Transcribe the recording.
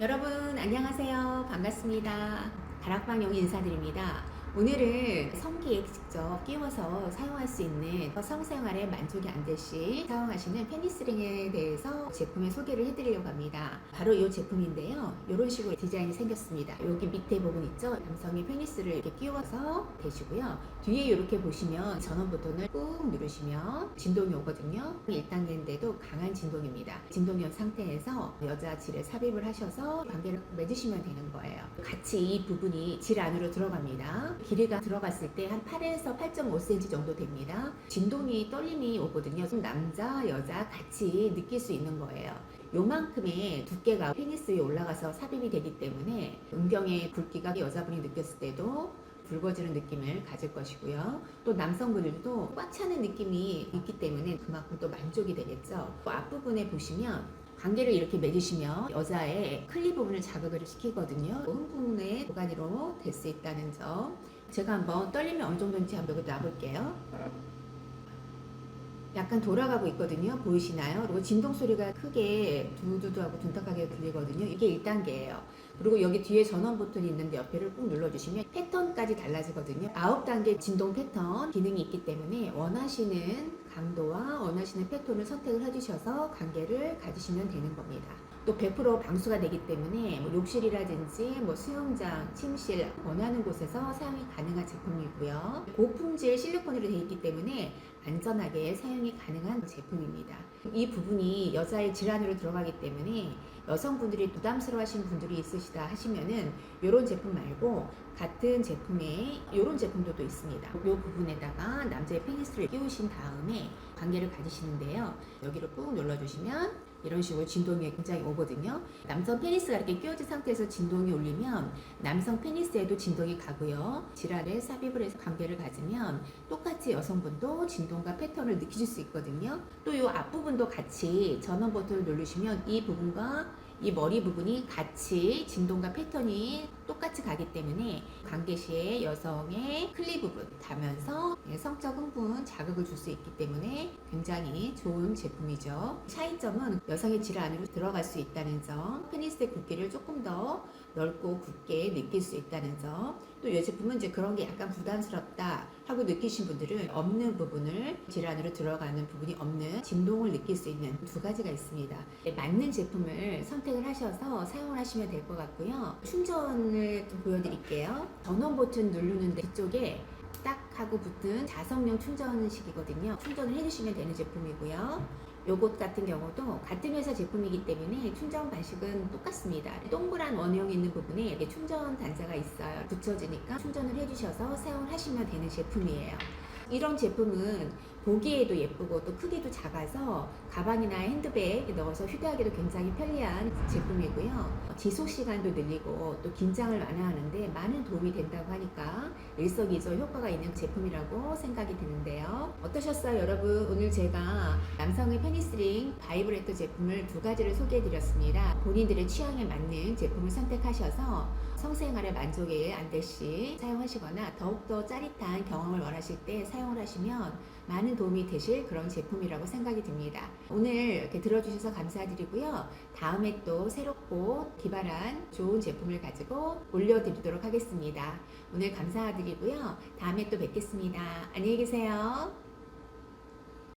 여러분 안녕하세요. 반갑습니다. 다락방용 인사드립니다. 오늘은 성기에 직접 끼워서 사용할 수 있는 성생활에 만족이 안 될 시 사용하시는 페니스링에 대해서 제품의 소개를 해드리려고 합니다. 바로 이 제품인데요. 이런 식으로 디자인이 생겼습니다. 여기 밑에 부분 있죠? 남성이 페니스를 이렇게 끼워서 대시고요. 뒤에 이렇게 보시면 전원 버튼을 꾹 누르시면 진동이 오거든요. 1단계인데도 강한 진동입니다. 진동이 온 상태에서 여자 질에 삽입을 하셔서 관계를 맺으시면 되는 거예요. 같이 이 부분이 질 안으로 들어갑니다. 길이가 들어갔을 때 한 8에서 8.5cm 정도 됩니다. 진동이 떨림이 오거든요. 남자, 여자 같이 느낄 수 있는 거예요. 요만큼의 두께가 페니스에 올라가서 삽입이 되기 때문에 음경의 굵기가 여자분이 느꼈을 때도 붉어지는 느낌을 가질 것이고요. 또 남성분들도 꽉 차는 느낌이 있기 때문에 그만큼 또 만족이 되겠죠. 또 앞부분에 보시면 관계를 이렇게 맺으시면 여자의 클리 부분을 자극을 시키거든요. 흥분의 도가니로 될 수 있다는 점. 제가 한번 떨림이 어느 정도인지 한번 여기 놔볼게요. 약간 돌아가고 있거든요. 보이시나요? 그리고 진동 소리가 크게 두두두하고 둔탁하게 들리거든요. 이게 1단계예요. 그리고 여기 뒤에 전원 버튼이 있는데 옆에를 꾹 눌러주시면 패턴까지 달라지거든요. 9단계 진동 패턴 기능이 있기 때문에 원하시는 강도와 원하시는 패턴을 선택을 해주셔서 관계를 가지시면 되는 겁니다. 또 100% 방수가 되기 때문에 뭐 욕실이라든지 뭐 수영장, 침실 원하는 곳에서 사용이 가능한 제품이고요. 고품질 실리콘으로 되어 있기 때문에 안전하게 사용이 가능한 제품입니다. 이 부분이 여자의 질환으로 들어가기 때문에 여성분들이 부담스러워하시는 분들이 있으시다 하시면은 이런 제품 말고 같은 제품에 이런 제품도 또 있습니다. 이 부분에다가 남자의 페니스를 끼우신 다음에 관계를 가지시는데요. 여기를 꾹 눌러주시면 이런 식으로 진동이 굉장히 오거든요. 남성 페니스가 이렇게 끼워진 상태에서 진동이 올리면 남성 페니스에도 진동이 가고요. 질환에 삽입을 해서 관계를 가지면 똑같이 여성분도 진동과 패턴을 느끼실 수 있거든요. 또 이 앞부분도 같이 전원 버튼을 누르시면 이 부분과 이 머리 부분이 같이 진동과 패턴이 똑같이 가기 때문에 관계 시에 여성의 클리 부분 닿으면서 성적 흥분 자극을 줄 수 있기 때문에 굉장히 좋은 제품이죠. 차이점은 여성의 질 안으로 들어갈 수 있다는 점, 페니스의 굵기를 조금 더 넓고 굵게 느낄 수 있다는 점, 또 이 제품은 이제 그런 게 약간 부담스럽다 하고 느끼신 분들은 없는 부분을 질 안으로 들어가는 부분이 없는 진동을 느낄 수 있는 두 가지가 있습니다. 맞는 제품을 선 택을 하셔서 사용을 하시면 될 것 같고요. 충전을 좀 보여드릴게요. 전원 버튼 누르는 뒤쪽에 딱 하고 붙은 자석용 충전식이거든요. 충전을 해주시면 되는 제품이고요. 요것 같은 경우도 같은 회사 제품이기 때문에 충전 방식은 똑같습니다. 동그란 원형이 있는 부분에 충전 단자가 있어요. 붙여지니까 충전을 해주셔서 사용을 하시면 되는 제품이에요. 이런 제품은 보기에도 예쁘고 또 크기도 작아서 가방이나 핸드백에 넣어서 휴대하기도 굉장히 편리한 제품이고요. 지속 시간도 늘리고 또 긴장을 완화하는데 많은 도움이 된다고 하니까 일석이조 효과가 있는 제품이라고 생각이 드는데요. 어떠셨어요, 여러분? 오늘 제가 남성의 페니스링 바이브레토 제품을 두 가지를 소개해드렸습니다. 본인들의 취향에 맞는 제품을 선택하셔서 성생활에 만족에 안될시 사용하시거나 더욱더 짜릿한 경험을 원하실 때 사용을 하시면 많은 도움이 되실 그런 제품이라고 생각이 듭니다. 오늘 이렇게 들어주셔서 감사드리고요. 다음에 또 새롭고 기발한 좋은 제품을 가지고 올려드리도록 하겠습니다. 오늘 감사드리고요. 다음에 또 뵙겠습니다. 안녕히 계세요.